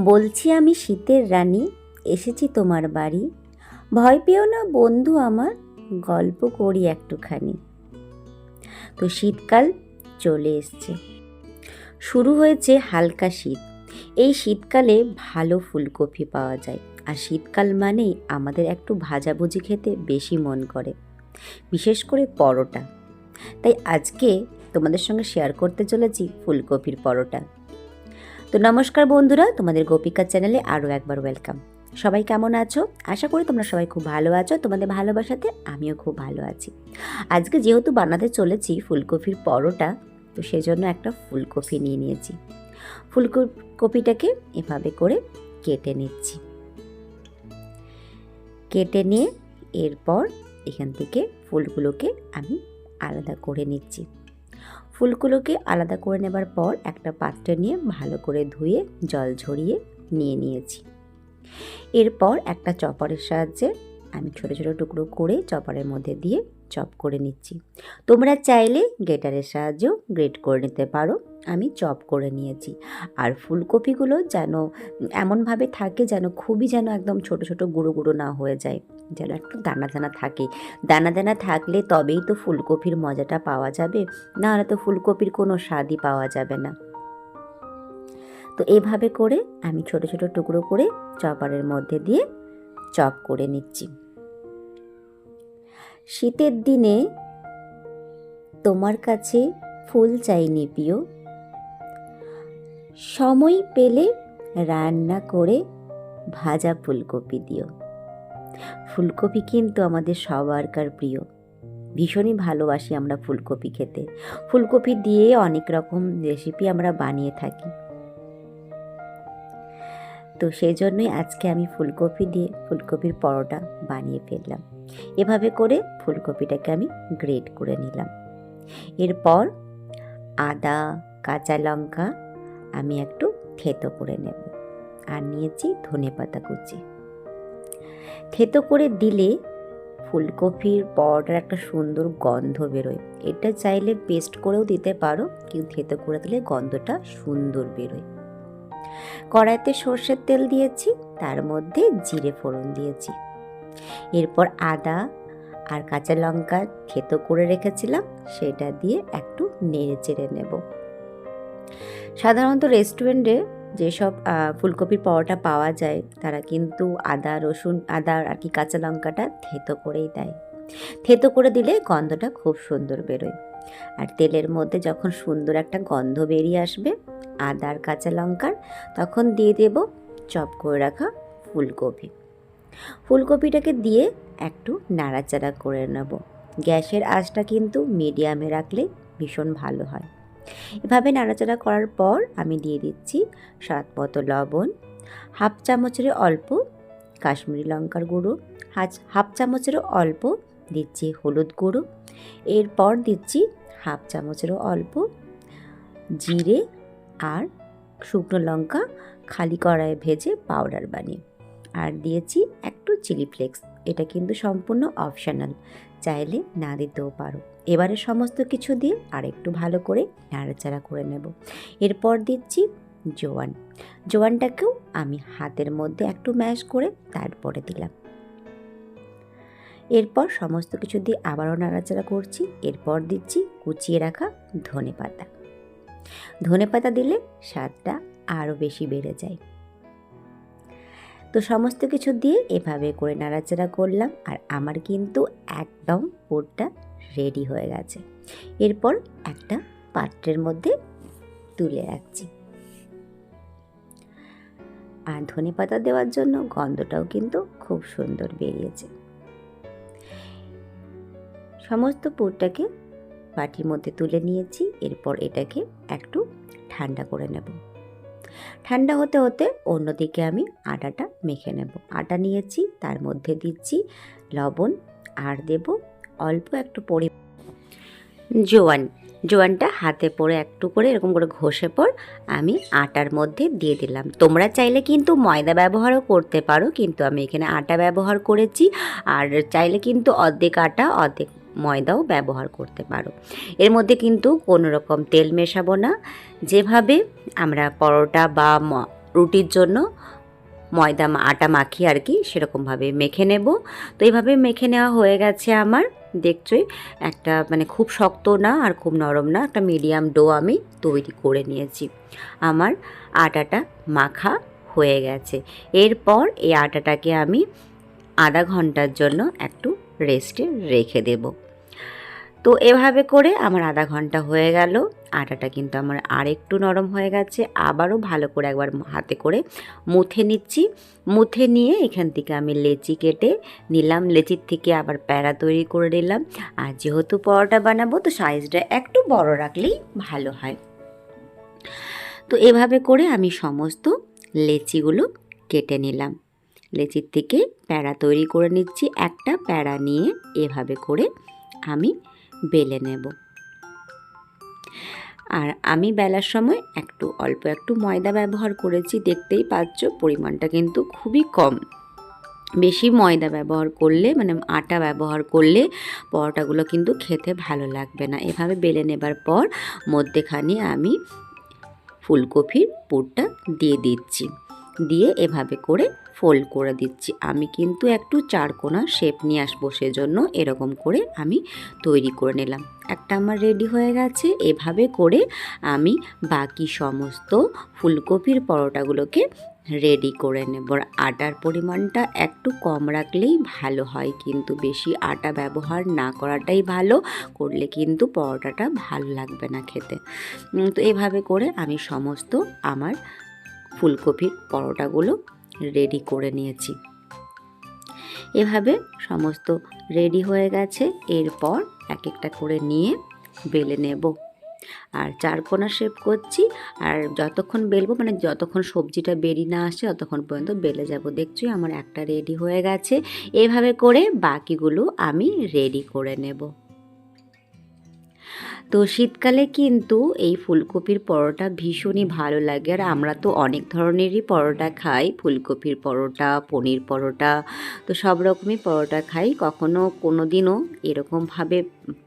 বলছি আমি শীতের রানী, এসেছি তোমার বাড়ি। ভয় পেও না বন্ধু আমার, গল্প করি একটুখানি। তো শীতকাল চলে এসছে। শুরু হয়েছে হালকা শীত। এই শীতকালে ভালো ফুলকপি পাওয়া যায়। আর শীতকাল মানেই আমাদের একটু ভাজাভুজি খেতে বেশি মন করে। বিশেষ করে পরোটা। তাই আজকে তোমাদের সঙ্গে শেয়ার করতে চলেছি ফুলকপির পরোটা। তো নমস্কার বন্ধুরা, তোমাদের গোপিকা চ্যানেলে আরও একবার ওয়েলকাম সবাই কেমন আছো? আশা করি তোমরা সবাই খুব ভালো আছো, তোমাদের ভালোবাসাতে আমিও খুব ভালো আছি। আজকে যেহেতু বানাতে চলেছি ফুলকপির পরোটা, তো সেজন্য একটা ফুলকপি নিয়ে নিয়েছি। ফুলকপিটাকে এভাবে করে কেটে নিচ্ছি। কেটে নিয়ে এরপর এখান থেকে ফুলগুলোকে আমি আলাদা করে নিচ্ছি। ফুলগুলোকে আলাদা করে নেবার পর একটা পাত্রে নিয়ে ভালো করে ধুয়ে জল ঝরিয়ে নিয়ে নিয়েছি। এরপর একটা চপারের সাহায্যে আমি ছোট ছোট টুকরো করে চপারের মধ্যে দিয়ে চপ করে নিচ্ছি। তোমরা চাইলে গেটারের সাহায্যেও গ্রেট করে নিতে পারো। আমি চপ করে নিয়েছি। আর ফুলকপিগুলো যেন এমনভাবে থাকে যেন খুবই যেন একদম ছোট ছোট, গুঁড়ো গুঁড়ো না হয়ে যায়। যেন একটু দানা দানা থাকে। দানা দানা থাকলে তবেই তো ফুলকপির মজাটা পাওয়া যাবে। নাহলে তো ফুলকপির কোনো স্বাদই পাওয়া যাবে না। তো এভাবে করে আমি ছোট ছোট টুকরো করে চপারের মধ্যে দিয়ে চপ করে নিচ্ছি। শীতের দিনে তোমার কাছে ফুল চাইনি প্রিয়। সময় পেলে রান্না করে ভাজা ফুলকপি দিও। ফুলকপি কিন্তু আমাদের সবারকার প্রিয়। ভীষণই ভালোবাসি আমরা ফুলকপি খেতে। ফুলকপি দিয়ে অনেক রকম রেসিপি আমরা বানিয়ে থাকি। তো সেই জন্যই আজকে আমি ফুলকপি দিয়ে ফুলকপির পরোটা বানিয়ে ফেললাম। এভাবে করে ফুলকপিটাকে আমি গ্রেট করে নিলাম। এরপর আদা, কাঁচা লঙ্কা আমি একটু থেতো করে নেব। আর নিয়েছি ধনে পাতা কুচি। থেতো করে দিলে ফুলকপির পরোটার একটা সুন্দর গন্ধ বেরোয়। এটা চাইলে পেস্ট করেও দিতে পারো, কিন্তু থেতো করে দিলে গন্ধটা সুন্দর বেরোয়। কড়াইতে সর্ষের তেল দিয়েছি, তার মধ্যে জিরে ফোড়ন দিয়েছি। এরপর আদা আর কাঁচা লঙ্কা থেতো করে রেখেছিলাম, সেটা দিয়ে একটু নেড়ে চেড়ে নেব। সাধারণত রেস্টুরেন্টে যেসব ফুলকপির পরোটা পাওয়া যায়, তারা কিন্তু আদা, রসুন, আদা আর কি কাঁচা লঙ্কাটা থেতো করেই দেয়। থেতো করে দিলে গন্ধটা খুব সুন্দর বেরোয়। আর তেলের মধ্যে যখন সুন্দর একটা গন্ধ বেরিয়ে আসবে, আদা আর কাঁচা লঙ্কার, তখন দিয়ে দেব চপ করে রাখা ফুলকপি। ফুলকপিটাকে দিয়ে একটু নাড়াচাড়া করে নেব। গ্যাসের আঁচটা কিন্তু মিডিয়ামে রাখলে ভীষণ ভালো হয়। এভাবে নাড়াচাড়া করার পর আমি দিয়ে দিচ্ছি স্বাদ মতো লবণ, হাফ চামচের অল্প কাশ্মীরি লঙ্কার গুঁড়ো, হাজ, হাফ চামচেরও অল্প দিচ্ছি হলুদ গুঁড়ো, এরপর দিচ্ছি হাফ চামচেরও অল্প জিরে আর শুকনো লঙ্কা খালি কড়াইয়ে ভেজে পাউডার বানিয়ে। আর দিয়েছি একটু চিলি ফ্লেক্স এটা কিন্তু সম্পূর্ণ অপশনাল চাইলে না দিতেও পারো। এবারে সমস্ত কিছু দিয়ে আর একটু ভালো করে নাড়াচাড়া করে নেব। এরপর দিচ্ছি জোয়ান। জোয়ানটাকেও আমি হাতের মধ্যে একটু ম্যাশ করে তারপরে দিলাম। এরপর সমস্ত কিছু দিয়ে আবারও নাড়াচাড়া করছি। এরপর দিচ্ছি কুচিয়ে রাখা ধনে পাতা। ধনে পাতা দিলে স্বাদটা আরও বেশি বেড়ে যায়। তো সমস্ত কিছু দিয়ে এভাবে করে নাড়াচাড়া করলাম আর আমার কিন্তু একদম পুরটা রেডি হয়ে গেছে। এরপর একটা পাত্রের মধ্যে তুলে রাখছি। আর ধনে পাতা দেওয়ার জন্য গন্ধটাও কিন্তু খুব সুন্দর বেরিয়েছে। সমস্ত পুরটাকে বাটির মধ্যে তুলে নিয়েছি, এরপর এটাকে একটু ঠান্ডা করে নেব। ঠান্ডা হতে হতে অন্যদিকে আমি আটাটা মেখে নেব। আটা নিয়েছি, তার মধ্যে দিচ্ছি লবণ, আর দেব অল্প একটু পরি জোয়ান। জোয়ানটা হাতে পরে একটু করে এরকম করে ঘষে পর আমি আটার মধ্যে দিয়ে দিলাম। তোমরা চাইলে কিন্তু ময়দা ব্যবহারও করতে পারো, কিন্তু আমি এখানে আটা ব্যবহার করেছি। আর চাইলে কিন্তু অর্ধেক আটা, অর্ধেক ময়দাও ব্যবহার করতে পারো। এর মধ্যে কিন্তু কোনো রকম তেল মেশাবো না। যেভাবে আমরা পরোটা বা রুটির জন্য ময়দা, আটা মাখি আর কি সেরকমভাবে মেখে নেব। তো এইভাবে মেখে নেওয়া হয়ে গেছে আমার। দেখছই, একটা মানে খুব শক্ত না আর খুব নরম না, একটা মিডিয়াম ডো আমি তৈরি করে নিয়েছি। আমার আটাটা মাখা হয়ে গেছে। এরপর এই আটাটাকে আমি আধা ঘণ্টার জন্য একটু রেস্টে রেখে দেব। তো এভাবে করে আমার আধা ঘণ্টা হয়ে গেল। আটাটা কিন্তু আমার আর একটু নরম হয়ে গেছে। আবারও ভালো করে একবার হাতে করে মুথে নিচ্ছি। মুথে নিয়ে এখান থেকে আমি লেচি কেটে নিলাম। লেচির থেকে আবার প্যারা তৈরি করে নিলাম। আর যেহেতু পরোটা বানাবো, তো সাইজটা একটু বড় রাখলেই ভালো হয়। তো এভাবে করে আমি সমস্ত লেচিগুলো কেটে নিলাম। লেচির থেকে প্যারা তৈরি করে নিচ্ছি। একটা প্যারা নিয়ে এভাবে করে আমি বেলে নেব। আর আমি বেলার সময় একটু অল্প একটু ময়দা ব্যবহার করেছি, দেখতেই পাচ্ছ পরিমাণটা কিন্তু খুবই কম। বেশি ময়দা ব্যবহার করলে মানে আটা ব্যবহার করলে পরোটাগুলো কিন্তু খেতে ভালো লাগবে না। এভাবে বেলে নেবার পর মধ্যেখানে আমি ফুলকপির পুরটা দিয়ে দিচ্ছি। দিয়ে এভাবে করে ফোল্ড করে দিচ্ছি। আমি কিন্তু একটু চারকোনা শেপ নিয়ে আসব, সেজন্য এরকম করে আমি তৈরি করে নিলাম। একটা আমার রেডি হয়ে গেছে। এভাবে করে আমি বাকি সমস্ত ফুলকপির পরোটাগুলোকে রেডি করে নেব। আটার পরিমাণটা একটু কম রাখলেই ভালো হয়, কিন্তু বেশি আটা ব্যবহার না করাটাই ভালো। করলে কিন্তু পরোটাটা ভালো লাগবে না খেতে। তো এভাবে করে আমি সমস্ত আমার ফুলকপির পরোটাগুলো রেডি করে নিয়েছি। এভাবে সমস্ত রেডি হয়ে গেছে। এরপর এক একটা করে নিয়ে বেলে নেব। আর চারকোনা শেপ করছি। আর যতক্ষণ বেলবো মানে যতক্ষণ সবজিটা বেরিয়ে না আসে ততক্ষণ পর্যন্ত বেলে যাব। দেখছি আমার একটা রেডি হয়ে গেছে। এভাবে করে বাকিগুলো আমি রেডি করে নেব। তো শীতকালে কিন্তু এই ফুলকপির পরোটা ভীষণই ভালো লাগে। আর আমরা তো অনেক ধরনেরই পরোটা খাই। ফুলকপির পরোটা, পনির পরোটা, তো সব রকমই পরোটা খাই। কখনো কোনো দিনও এরকমভাবে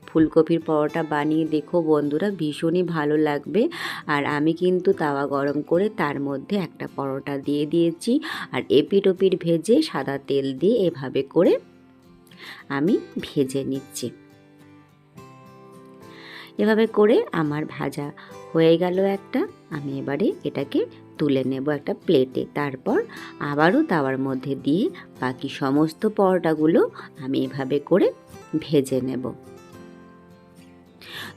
ফুলকপির পরোটা বানিয়ে দেখো বন্ধুরা, ভীষণই ভালো লাগবে। আর আমি কিন্তু তাওয়া গরম করে তার মধ্যে একটা পরোটা দিয়ে দিয়েছি। আর এপিট ওপিট ভেজে সাদা তেল দিয়ে এভাবে করে আমি ভেজে নিচ্ছি। এভাবে করে আমার ভাজা হয়ে গেল একটা। আমি এবারে এটাকে তুলে নেব একটা প্লেটে। তারপর আবারও তাওয়ার মধ্যে দিয়ে বাকি সমস্ত পরোটাগুলো আমি এভাবে করে ভেজে নেব।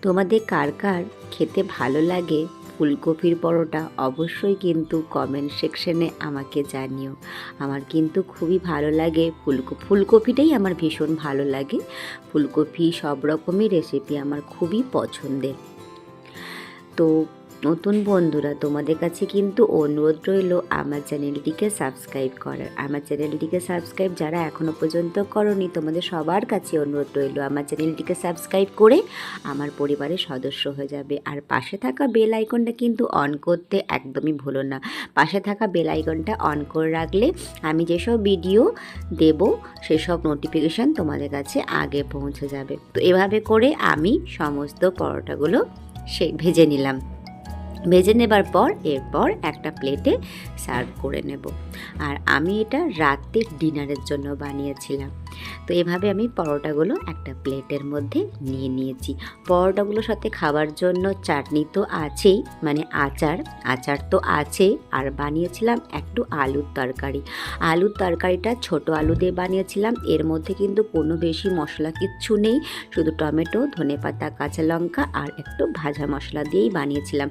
তোমাদের কার কার খেতে ভালো লাগে ফুলকপির পরোটা অবশ্যই কিন্তু কমেন্ট সেকশনে আমাকে জানিও। আমার কিন্তু খুবই ভালো লাগে ফুলকো ফুলকপিটাই আমার ভীষণ ভালো লাগে। ফুলকপি সব রকমই রেসিপি আমার খুবই পছন্দের। তো নতুন বন্ধুরা, তোমাদের কাছে কিন্তু অনুরোধ রইল আমার চ্যানেলটিকে সাবস্ক্রাইব করার। আমার চ্যানেলটিকে সাবস্ক্রাইব যারা এখনও পর্যন্ত করনি, তোমাদের সবার কাছে অনুরোধ রইল আমার চ্যানেলটিকে সাবস্ক্রাইব করে আমার পরিবারের সদস্য হয়ে যাবে। আর পাশে থাকা বেল আইকনটা কিন্তু অন করতে একদমই ভুলো না। পাশে থাকা বেল আইকনটা অন করে রাখলে আমি যেসব ভিডিও দেব, সেসব নোটিফিকেশান তোমাদের কাছে আগে পৌঁছে যাবে। তো এভাবে করে আমি সমস্ত পরোটাগুলো সে ভেজে নিলাম। ভেজে নেবার পর, এরপর একটা প্লেটে সার্ভ করে নেব। আর আমি এটা রাতের ডিনারের জন্য বানিয়েছিলাম। তো এভাবে আমি পরোটাগুলো একটা প্লেটের মধ্যে নিয়ে নিয়েছি। পরোটাগুলোর সাথে খাবার জন্য চাটনি তো আছেই মানে আচার। আচার তো আছেই আর বানিয়েছিলাম একটু আলুর তরকারি। আলুর তরকারিটা ছোট আলু দিয়ে বানিয়েছিলাম। এর মধ্যে কিন্তু কোনো বেশি মশলা কিচ্ছু নেই। শুধু টমেটো, ধনেপাতা, কাঁচা লঙ্কা আর একটু ভাজা মশলা দিয়েই বানিয়েছিলাম।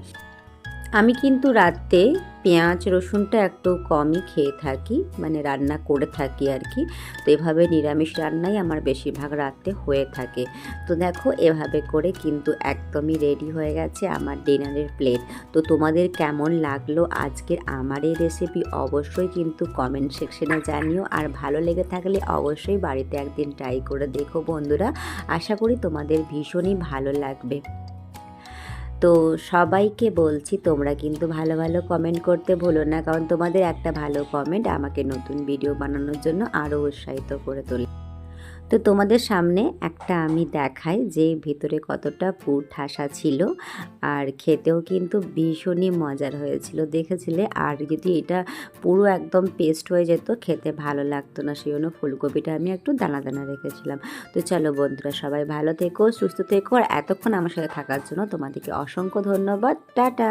আমি কিন্তু রাতে পেঁয়াজ, রসুনটা একটু কমই খেয়ে থাকি মানে রান্না করে থাকি আর কি। তো এভাবে নিরামিষ রান্নাই আমার বেশিরভাগ রাতে হয়ে থাকে। তো দেখো, এভাবে করে কিন্তু একদমই রেডি হয়ে গেছে আমার ডিনারের প্লেট তো তোমাদের কেমন লাগল আজকের আমার এই রেসিপি অবশ্যই কিন্তু কমেন্ট সেকশনে জানিও। আর ভালো লেগে থাকলে অবশ্যই বাড়িতে একদিন ট্রাই করে দেখো বন্ধুরা। আশা করি তোমাদের ভীষণই ভালো লাগবে। তো সবাইকে বলছি, তোমরা কিন্তু ভালো ভালো কমেন্ট করতে ভুলো না, কারণ তোমাদের একটা ভালো কমেন্ট আমাকে নতুন ভিডিও বানানোর জন্য আরও উৎসাহিত করে তোলে। তো তোমাদের সামনে একটা আমি দেখাই যে ভিতরে কতটা পুর ঠাসা ছিল আর খেতেও কিন্তু ভীষণই মজার হয়েছিল। দেখেছিলে? আর যদি এটা পুরো একদম পেস্ট হয়ে যেত, খেতে ভালো লাগতো না। সেই জন্য ফুলকপিটা আমি একটু দানা দানা রেখেছিলাম। তো চলো বন্ধুরা, সবাই ভালো থেকো, সুস্থ থেকো। আর এতক্ষণ আমার সাথে থাকার জন্য তোমাদেরকে অসংখ্য ধন্যবাদ। টাটা!